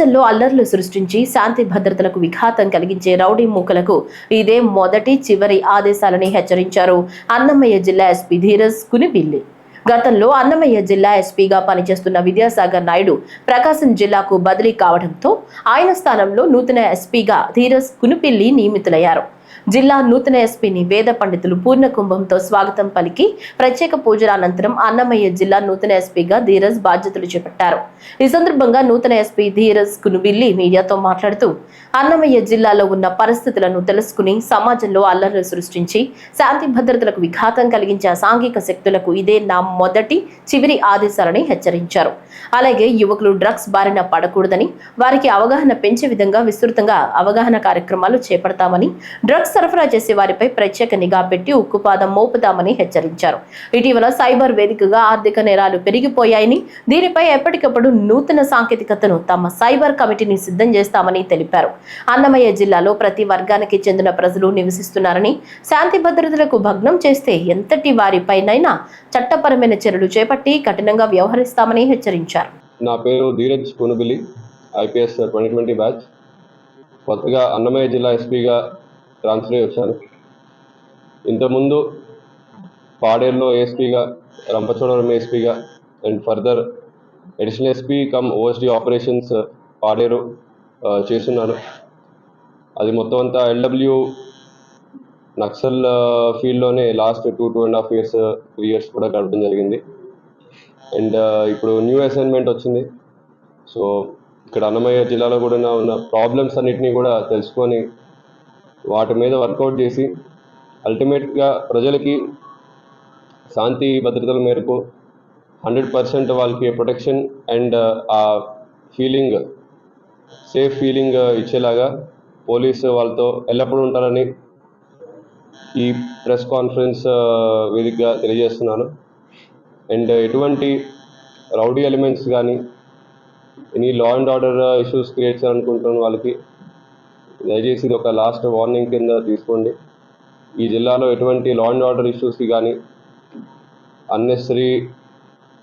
సమాజంలో అల్లర్లు సృష్టించి శాంతి భద్రతలకు విఘాతం కలిగించే రౌడీ మూకలకు ఇదే మొదటి చివరి ఆదేశాలని హెచ్చరించారు అన్నమయ్య జిల్లా ఎస్పీ ధీరజ్ కునిపిల్లి గతంలో అన్నమయ్య జిల్లా ఎస్పీగా పనిచేస్తున్న విద్యాసాగర్ నాయుడు ప్రకాశం జిల్లాకు బదిలీ కావడంతో ఆయన స్థానంలో నూతన ఎస్పీగా ధీరజ్ కునిపిల్లి నియమితులయ్యారు. జిల్లా నూతన ఎస్పీని వేద పండితులు పూర్ణ కుంభంతో స్వాగతం పలికి ప్రత్యేక పూజల అనంతరం అన్నమయ్య జిల్లా నూతన ఎస్పీగా ధీరజ్ బాధ్యతలు చేపట్టారు. ఈ సందర్భంగా నూతన ఎస్పీ ధీరజ్ కునుబిల్లి మీడియాతో మాట్లాడుతూ అన్నమయ్య జిల్లాలో ఉన్న పరిస్థితులను తెలుసుకుని సమాజంలో అల్లర్లు సృష్టించి శాంతి భద్రతలకు విఘాతం కలిగించే సాంఘిక శక్తులకు ఇదే నా మొదటి చివరి ఆదేశాలని హెచ్చరించారు. అలాగే యువకులు డ్రగ్స్ బారిన పడకూడదని వారికి అవగాహన పెంచే విధంగా విస్తృతంగా అవగాహన కార్యక్రమాలు చేపడతామని డ్రగ్స్ సరఫరా చేసే వారిపై ప్రత్యేక నిఘా పెట్టి ఉక్కుపాదం మోపుతామని హెచ్చరించారు. ఇటీవల సైబర్ వేదికగా ఆర్థిక నేరాలు పెరిగిపోయాయని దీనిపై ఎప్పటికప్పుడు నూతన సాంకేతికతను తమ సైబర్ కమిటీని సిద్ధం చేస్తామని తెలిపారు. అన్నమయ్య జిల్లాలో ప్రతి వర్గానికి చెందిన ప్రజలు నివసిస్తున్నారని శాంతి భద్రతలకు భగ్నం చేస్తే ఎంతటి వారిపైనైనా చట్టపరమైన చర్యలు చేపట్టి కఠినంగా వ్యవహరిస్తామని హెచ్చరించారు. నా పేరు Dheeraj Kunubilli IPS twenty twenty batch. కొత్తగా అన్నమయ్య జిల్లా ఎస్పీగా ట్రాన్స్ఫర్ వచ్చాను. ఇంతకుముందు పాడేరులో ఏఎస్పీగా Rampachodavaram ఏఎస్పీగా and further additional SP cum OSD operations Paderu చేస్తున్నాను. అది మొత్తం అంతా LW Naxal ఫీల్డ్లోనే last two two and half years three years కూడా గడపడం జరిగింది. అండ్ ఇప్పుడు న్యూ అసైన్మెంట్ వచ్చింది. సో ఇక్కడ అన్నమయ్య జిల్లాలో కూడా ఉన్న ప్రాబ్లమ్స్ అన్నిటినీ కూడా తెలుసుకొని వాటి మీద వర్కౌట్ చేసి అల్టిమేట్గా ప్రజలకి శాంతి భద్రతల మేరకు హండ్రెడ్ పర్సెంట్ వాళ్ళకి ప్రొటెక్షన్ అండ్ ఆ ఫీలింగ్ సేఫ్ ఫీలింగ్ ఇచ్చేలాగా పోలీసు వాళ్ళతో ఎల్లప్పుడూ ఉంటారని ఈ ప్రెస్ కాన్ఫరెన్స్ వేదికగా తెలియజేస్తున్నాను. అండ్ ఎటువంటి రౌడీ ఎలిమెంట్స్ కానీ any law and order issues create చేయాలనుకుంటున్న వాళ్ళకి దయచేసి ఇది ఒక లాస్ట్ వార్నింగ్ కింద తీసుకోండి. ఈ జిల్లాలో ఎటువంటి లా అండ్ ఆర్డర్ ఇష్యూస్కి కానీ అన్నెసరీ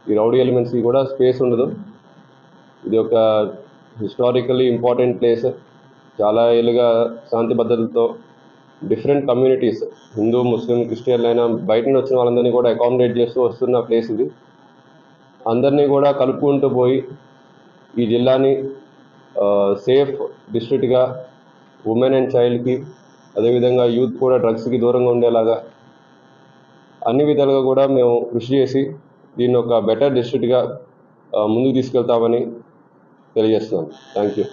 ఈ రౌడీ ఎలిమెంట్స్కి కూడా స్పేస్ ఉండదు. ఇది ఒక హిస్టారికలీ ఇంపార్టెంట్ ప్లేస్ చాలా ఏళ్ళుగా శాంతి భద్రతలతో different communities Hindu Muslim Christian అయినా బయట నుండి వచ్చిన వాళ్ళందరినీ కూడా అకామిడేట్ చేస్తూ వస్తున్న ప్లేస్ ఇది. అందరినీ కూడా కలుపుకుంటూ పోయి ఈ జిల్లాని సేఫ్ డిస్ట్రిక్ట్గా ఉమెన్ అండ్ చైల్డ్కి అదేవిధంగా యూత్ కూడా డ్రగ్స్కి దూరంగా ఉండేలాగా అన్ని విధాలుగా కూడా మేము కృషి చేసి దీన్ని ఒక బెటర్ డిస్ట్రిక్ట్గా ముందుకు తీసుకెళ్తామని తెలియజేస్తున్నాను థ్యాంక్ యూ